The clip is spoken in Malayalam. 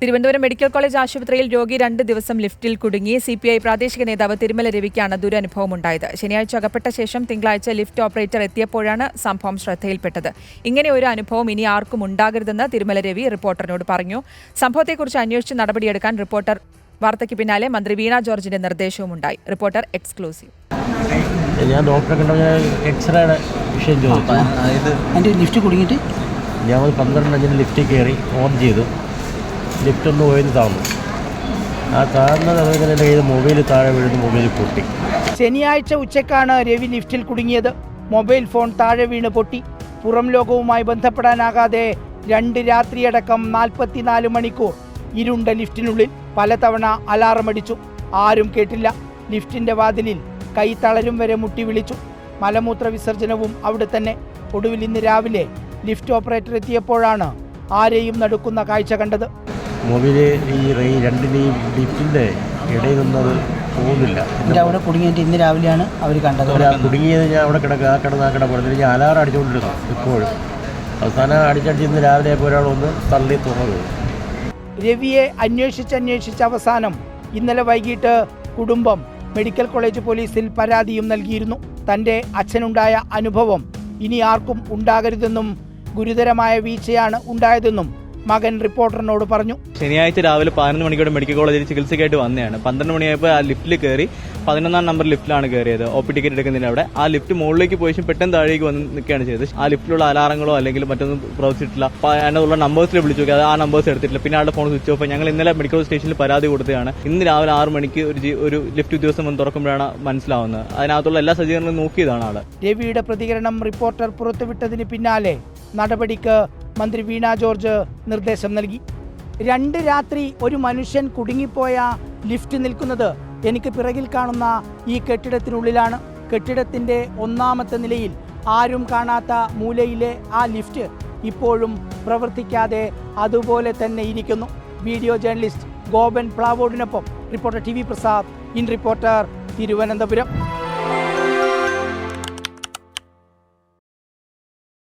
തിരുവനന്തപുരം മെഡിക്കൽ കോളേജ് ആശുപത്രിയിൽ രോഗി രണ്ട് ദിവസം ലിഫ്റ്റിൽ കുടുങ്ങി. സി പി ഐ പ്രാദേശിക നേതാവ് തിരുമല രവിക്കാണ് ദുരനുഭവമുണ്ടായത്. ശനിയാഴ്ച അകപ്പെട്ട ശേഷം തിങ്കളാഴ്ച ലിഫ്റ്റ് ഓപ്പറേറ്റർ എത്തിയപ്പോഴാണ് സംഭവം ശ്രദ്ധയിൽപ്പെട്ടത്. ഇങ്ങനെ ഒരു അനുഭവം ഇനി ആർക്കും ഉണ്ടാകരുതെന്ന് തിരുമല രവി റിപ്പോർട്ടറിനോട് പറഞ്ഞു. സംഭവത്തെക്കുറിച്ച് അന്വേഷിച്ച് നടപടിയെടുക്കാൻ റിപ്പോർട്ടർ വാർത്തയ്ക്ക് പിന്നാലെ മന്ത്രി വീണ ജോർജിന്റെ നിർദ്ദേശവും ഉണ്ടായി റിപ്പോർട്ടർ എക്സ്ക്ലൂസീവ്. ഞാൻ ഡോക്ടറെ കണ്ടപ്പോൾ ഞാൻ എക്സ്റേയുടെ വിഷയം ചോദിച്ചു. ലിഫ്റ്റ് കുടുങ്ങിയിട്ട്? ഞാൻ പന്ത്രണ്ട് അഞ്ചിന് ലിഫ്റ്റിൽ കയറി ഓൺ ചെയ്തു. ലിഫ്റ്റ് ഒന്ന് പോയത് താന്നു. ആ താഴ്ന്ന സമയത്ത് എന്റെ മൊബൈൽ താഴെ വീഴുന്നു മൊബൈൽ പൊട്ടി. ശനിയാഴ്ച ഉച്ചക്കാണ് രവി ലിഫ്റ്റിൽ കുടുങ്ങിയത്. മൊബൈൽ ഫോൺ താഴെ വീണ് പൊട്ടി. പുറം ലോകവുമായി ബന്ധപ്പെടാനാകാതെ രണ്ട് രാത്രിയടക്കം നാൽപ്പത്തിനാല് മണിക്കൂർ ഇരുണ്ട ലിഫ്റ്റിനുള്ളിൽ പലതവണ അലാറം അടിച്ചു. ആരും കേട്ടില്ല. ലിഫ്റ്റിന്റെ വാതിലിൽ കൈ തളരും വരെ മുട്ടി വിളിച്ചു. മലമൂത്ര വിസർജനവും അവിടെ തന്നെ. ഒടുവിൽ ഇന്ന് രാവിലെ ലിഫ്റ്റ് ഓപ്പറേറ്റർ എത്തിയപ്പോഴാണ് ആരെയും നടുക്കുന്ന കാഴ്ച കണ്ടത്. മൊബൈൽ ഈ റെയിൽ രണ്ടിനെയും ലിഫ്റ്റിന്റെ ഇടയിൽ നിന്നത് പോകുന്നില്ല. എന്റെ അവിടെ കുടുങ്ങിയിട്ട് ഇന്ന് രാവിലെയാണ് അവർ കണ്ടത്. കുടുങ്ങിയത് ഞാൻ അവിടെ കിടക്കുക ആ കിടന്ന് ആ കിട കിടപ്പെടുന്നില്ല ഞാൻ അലാറം അടിച്ചുകൊണ്ടിരുന്നു ഇപ്പോഴും. അവസാനം അടിച്ചടിച്ച് ഇന്ന് രാവിലെ ആയപ്പോൾ ഒരാൾ ഒന്ന് തള്ളി തുറന്നു രവിയെ അന്വേഷിച്ച് അന്വേഷിച്ച് അവസാനം ഇന്നലെ വൈകിട്ട് കുടുംബം മെഡിക്കൽ കോളേജ് പോലീസിൽ പരാതിയും നൽകിയിരുന്നു. തന്റെ അച്ഛനുണ്ടായ അനുഭവം ഇനി ആർക്കും ഉണ്ടാകരുതെന്നും ഗുരുതരമായ വീഴ്ചയാണ് ഉണ്ടായതെന്നും മകൻ റിപ്പോർട്ടറിനോട് പറഞ്ഞു. ശനിയാഴ്ച രാവിലെ പതിനൊന്ന് മണിക്കൂടെ മെഡിക്കൽ കോളേജിൽ ചികിത്സയ്ക്കായിട്ട് വന്നതാണ്. പന്ത്രണ്ട് മണിയായപ്പോൾ ആ ലിഫ്റ്റിൽ കയറി പതിനൊന്നാം നമ്പർ ലിഫ്റ്റിലാണ് കയറിയത് ഒ പി ടിക്കറ്റ് എടുക്കുന്നതിന് അവിടെ. ആ ലിഫ്റ്റ് മുകളിലേക്ക് പോയി പെട്ടെന്ന് താഴേക്ക് വന്ന് നിൽക്കുകയാണ് ചെയ്തത്. ആ ലിഫ്റ്റിലുള്ള അലാറങ്ങളോ അല്ലെങ്കിൽ മറ്റൊന്നും പ്രവർത്തിച്ചിട്ടില്ല. അതിനുള്ള നമ്പേഴ്സിൽ വിളിച്ചു നോക്കി. അത് ആ നമ്പേഴ്സ് എടുത്തിട്ടില്ല. പിന്നെ ആളുടെ ഫോൺ സ്വിച്ച് ഓഫ് ഞങ്ങൾ ഇന്നലെ മെഡിക്കൽ സ്റ്റേഷനിൽ പരാതി കൊടുത്തതാണ്. ഇന്ന് രാവിലെ ആറ് മണിക്ക് ഒരു ഒരു ലിഫ്റ്റ് ഉദ്യോഗസ്ഥൻ വന്ന് തുറക്കുമ്പോഴാണ് മനസ്സിലാവുന്നത്. അതിനകത്തുള്ള എല്ലാ സജ്ജീകരണങ്ങളും നോക്കിയതാണ് ആൾ. രവിയുടെ പ്രതികരണം റിപ്പോർട്ടർ പുറത്തുവിട്ടതിന് പിന്നാലെ നടപടിക്ക് മന്ത്രി വീണ ജോർജ് നിർദ്ദേശം നൽകി. രണ്ട് രാത്രി ഒരു മനുഷ്യൻ കുടുങ്ങിപ്പോയ ലിഫ്റ്റ് നിൽക്കുന്നത് എനിക്ക് പിറകിൽ കാണുന്ന ഈ കെട്ടിടത്തിനുള്ളിലാണ്. കെട്ടിടത്തിന്റെ ഒന്നാമത്തെ നിലയിൽ ആരും കാണാത്ത മൂലയിലെ ആ ലിഫ്റ്റ് ഇപ്പോഴും പ്രവർത്തിക്കാതെ അതുപോലെ തന്നെ ഇരിക്കുന്നു. Video journalist Gopan പ്ലാവോഡിനൊപ്പം reporter T V Prasad in reporter Thiruvananthapuram.